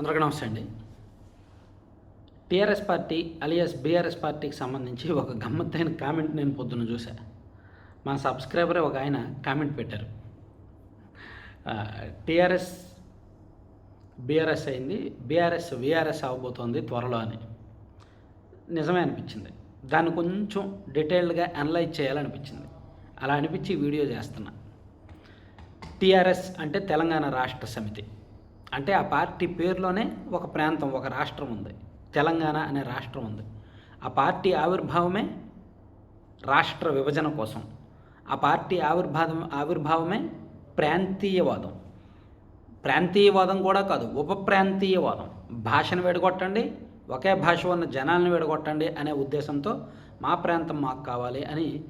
అందరికీ నమస్తే అండి. టీఆర్ఎస్ పార్టీ అలియాస్ బీఆర్ఎస్ పార్టీకి సంబంధించి ఒక గమ్మత్తైన కామెంట్ నేను పొద్దున్న చూసా మా సబ్స్క్రైబరే ఒక ఆయన కామెంట్ పెట్టారు. టీఆర్ఎస్ బీఆర్ఎస్ అయింది బీఆర్ఎస్ వీఆర్ఎస్ అవబోతోంది త్వరలో అని. నిజమే అనిపించింది. దాన్ని కొంచెం డీటెయిల్డ్గా అనలైజ్ చేయాలనిపించింది. అలా అనిపించి వీడియో చేస్తున్నా. టీఆర్ఎస్ అంటే తెలంగాణ రాష్ట్ర సమితి. అంటే ఆ పార్టీ పేరులోనే ఒక ప్రాంతం ఒక రాష్ట్రం ఉంది. తెలంగాణ అనే రాష్ట్రం ఉంది. ఆ పార్టీ ఆవిర్భావమే రాష్ట్ర విభజన కోసం. ఆ పార్టీ ఆవిర్భావం ఆవిర్భావమే ప్రాంతీయవాదం. ప్రాంతీయవాదం కూడా కాదు ఉపప్రాంతీయవాదం. భాషను విడగొట్టండి ఒకే భాష ఉన్న జనాలను విడగొట్టండి అనే ఉద్దేశంతో మా ప్రాంతం మాకు కావాలి అని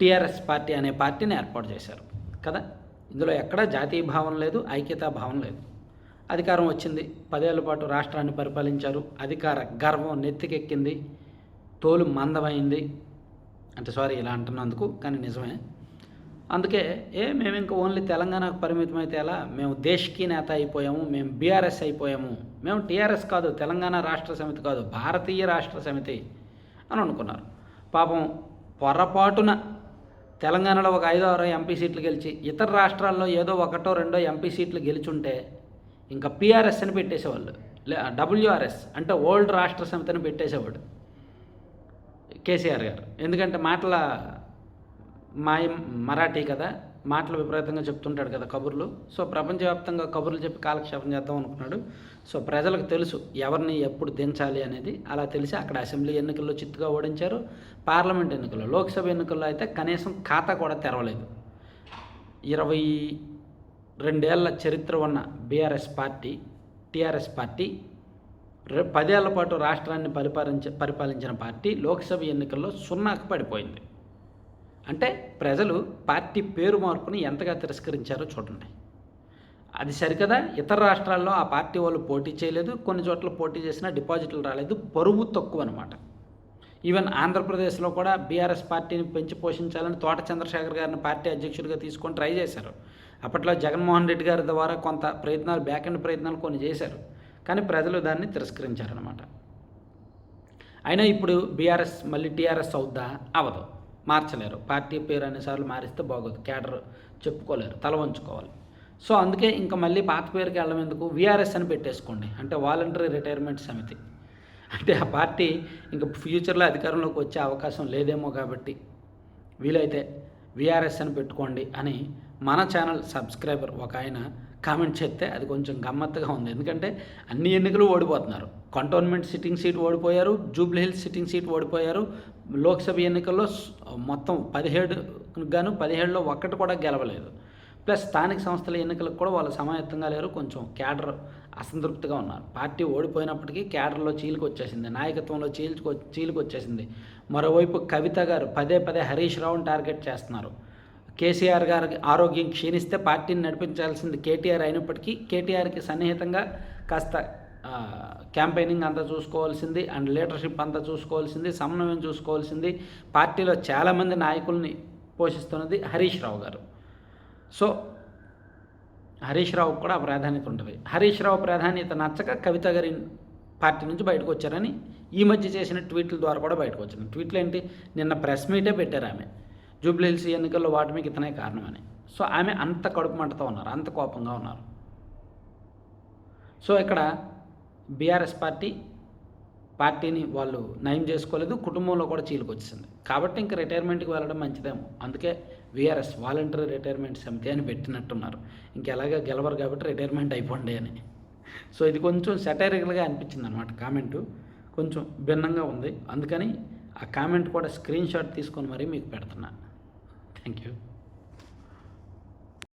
టీఆర్ఎస్ పార్టీ అనే పార్టీని ఏర్పాటు చేశారు. కదా? ఇందులో ఎక్కడా జాతీయ భావం లేదు ఐక్యతా భావం లేదు. అధికారం వచ్చింది. పదేళ్ళ పాటు రాష్ట్రాన్ని పరిపాలించారు. అధికార గర్వం నెత్తికెక్కింది. తోలు మందమైంది. అంటే సారీ ఇలా అంటున్నందుకు కానీ నిజమే. అందుకే ఏ మేము ఇంకా ఓన్లీ తెలంగాణకు పరిమితం అయితే ఎలా? మేము దేశ్కి నేత అయిపోయాము. మేము బీఆర్ఎస్ అయిపోయాము. మేము టీఆర్ఎస్ కాదు తెలంగాణ రాష్ట్ర సమితి కాదు భారతీయ రాష్ట్ర సమితి అని అనుకున్నారు. పాపం పొరపాటున తెలంగాణలో ఒక ఐదో ఆరో ఎంపీ సీట్లు గెలిచి ఇతర రాష్ట్రాల్లో ఏదో ఒకటో రెండో ఎంపీ సీట్లు గెలిచుంటే ఇంకా పిఆర్ఎస్ అని పెట్టేసేవాళ్ళు. లే డబ్ల్యూఆర్ఎస్ అంటే ఓల్డ్ రాష్ట్ర సమితిని పెట్టేసేవాడు కేసీఆర్ గారు. ఎందుకంటే మాటల మాయ మరాఠీ కదా. మాటలు విపరీతంగా చెప్తుంటాడు కదా కబుర్లు. సో ప్రపంచవ్యాప్తంగా కబుర్లు చెప్పి కాలక్షేపం చేద్దాం అనుకున్నాడు. సో ప్రజలకు తెలుసు ఎవరిని ఎప్పుడు దించాలి అనేది. అలా తెలిసి అక్కడ అసెంబ్లీ ఎన్నికల్లో చిత్తుగా ఓడించారు. పార్లమెంట్ ఎన్నికల్లో లోక్సభ ఎన్నికల్లో అయితే కనీసం ఖాతా కూడా తెరవలేదు. ఇరవై రెండేళ్ళ చరిత్ర ఉన్న బీఆర్ఎస్ పార్టీ టీఆర్ఎస్ పార్టీ రె పదేళ్ళ పాటు రాష్ట్రాన్ని పరిపాలించ పరిపాలించిన పార్టీ లోక్సభ ఎన్నికల్లో సున్నాకు పడిపోయింది. అంటే ప్రజలు పార్టీ పేరు మార్పుని ఎంతగా తిరస్కరించారో చూడండి. అది సరికదా? ఇతర రాష్ట్రాల్లో ఆ పార్టీ వాళ్ళు పోటీ చేయలేదు కొన్ని చోట్ల పోటీ చేసినా డిపాజిట్లు రాలేదు పరువు తక్కువ అనమాట ఈవెన్ ఆంధ్రప్రదేశ్లో కూడా బీఆర్ఎస్ పార్టీని పెంచి పోషించాలని తోట చంద్రశేఖర్ గారిని పార్టీ అధ్యక్షుడిగా తీసుకొని ట్రై చేశారు. అప్పట్లో జగన్మోహన్ రెడ్డి గారి ద్వారా కొంత ప్రయత్నాలు బ్యాక్ అండ్ ప్రయత్నాలు కొన్ని చేశారు. కానీ ప్రజలు దాన్ని తిరస్కరించారనమాట అయినా ఇప్పుడు బీఆర్ఎస్ మళ్ళీ టీఆర్ఎస్ అవుద్దా? అవదు. మార్చలేరు. పార్టీ పేరు అన్నిసార్లు మారిస్తే బాగోదు. క్యాడర్ చెప్పుకోలేరు. తల వంచుకోవాలి. సో అందుకే ఇంకా మళ్ళీ పాత పేరుకి వెళ్ళడం ఎందుకు? విఆర్ఎస్ అని పెట్టేసుకోండి. అంటే వాలంటరీ రిటైర్మెంట్ సమితి. అంటే ఆ పార్టీ ఇంకా ఫ్యూచర్లో అధికారంలోకి వచ్చే అవకాశం లేదేమో కాబట్టి వీలైతే విఆర్ఎస్ అని పెట్టుకోండి అని మన ఛానల్ సబ్స్క్రైబర్ ఒక ఆయన కామెంట్ చేస్తే అది కొంచెం గమ్మత్తుగా ఉంది. ఎందుకంటే అన్ని ఎన్నికలు ఓడిపోతున్నారు. కంటోన్మెంట్ సిట్టింగ్ సీట్ ఓడిపోయారు జూబ్లీహిల్స్ సిట్టింగ్ సీట్ ఓడిపోయారు. లోక్సభ ఎన్నికల్లో మొత్తం పదిహేడు గాను పదిహేడులో ఒక్కటి కూడా గెలవలేదు. ప్లస్ స్థానిక సంస్థల ఎన్నికలకు కూడా వాళ్ళు సమాయత్తంగా లేరు. కొంచెం క్యాడర్ అసంతృప్తిగా ఉన్నారు. పార్టీ ఓడిపోయినప్పటికీ క్యాడర్లో చీలికి వచ్చేసింది నాయకత్వంలో చీల్చుకు చీలికి వచ్చేసింది మరోవైపు కవిత గారు పదే పదే హరీష్ రావుని టార్గెట్ చేస్తున్నారు. కేసీఆర్ గారికి ఆరోగ్యం క్షీణిస్తే పార్టీని నడిపించాల్సింది కేటీఆర్ అయినప్పటికీ కేటీఆర్కి సన్నిహితంగా కాస్త క్యాంపెయినింగ్ అంతా చూసుకోవాల్సింది అండ్ లీడర్షిప్ అంతా చూసుకోవాల్సింది సమన్వయం చూసుకోవాల్సింది. పార్టీలో చాలామంది నాయకుల్ని పోషిస్తున్నది హరీష్ రావు గారు. సో హరీష్ రావు కూడా ప్రాధాన్యత ఉంటుంది. హరీష్ రావు ప్రాధాన్యత నచ్చక కవిత గారి పార్టీ నుంచి బయటకు వచ్చారని ఈ మధ్య చేసిన ట్వీట్ల ద్వారా కూడా బయటకు వచ్చింది. ట్వీట్లు ఏంటి నిన్న ప్రెస్ మీటే పెట్టారు ఆమె. జూబ్లీహిల్స్ ఎన్నికల్లో వాటమికి ఇతనే కారణమని. సో ఆమె అంత కడుపు మంటతో ఉన్నారు అంత కోపంగా ఉన్నారు. సో ఇక్కడ బీఆర్ఎస్ పార్టీ పార్టీని వాళ్ళు నయం చేసుకోలేదు కుటుంబంలో కూడా చీలికొచ్చేసింది. కాబట్టి ఇంకా రిటైర్మెంట్కి వెళ్ళడం మంచిదేమో. అందుకే విఆర్ఎస్ వాలంటరీ రిటైర్మెంట్ సమితి అని పెట్టినట్టున్నారు. ఇంకెలాగా గెలవరు కాబట్టి రిటైర్మెంట్ అయిపోండి అని. సో ఇది కొంచెం సెటైరికల్గా అనిపించింది అనమాట కామెంటు. కొంచెం భిన్నంగా ఉంది. అందుకని ఆ కామెంట్ కూడా స్క్రీన్ షాట్ తీసుకొని మరీ మీకు పెడుతున్నా. Thank you.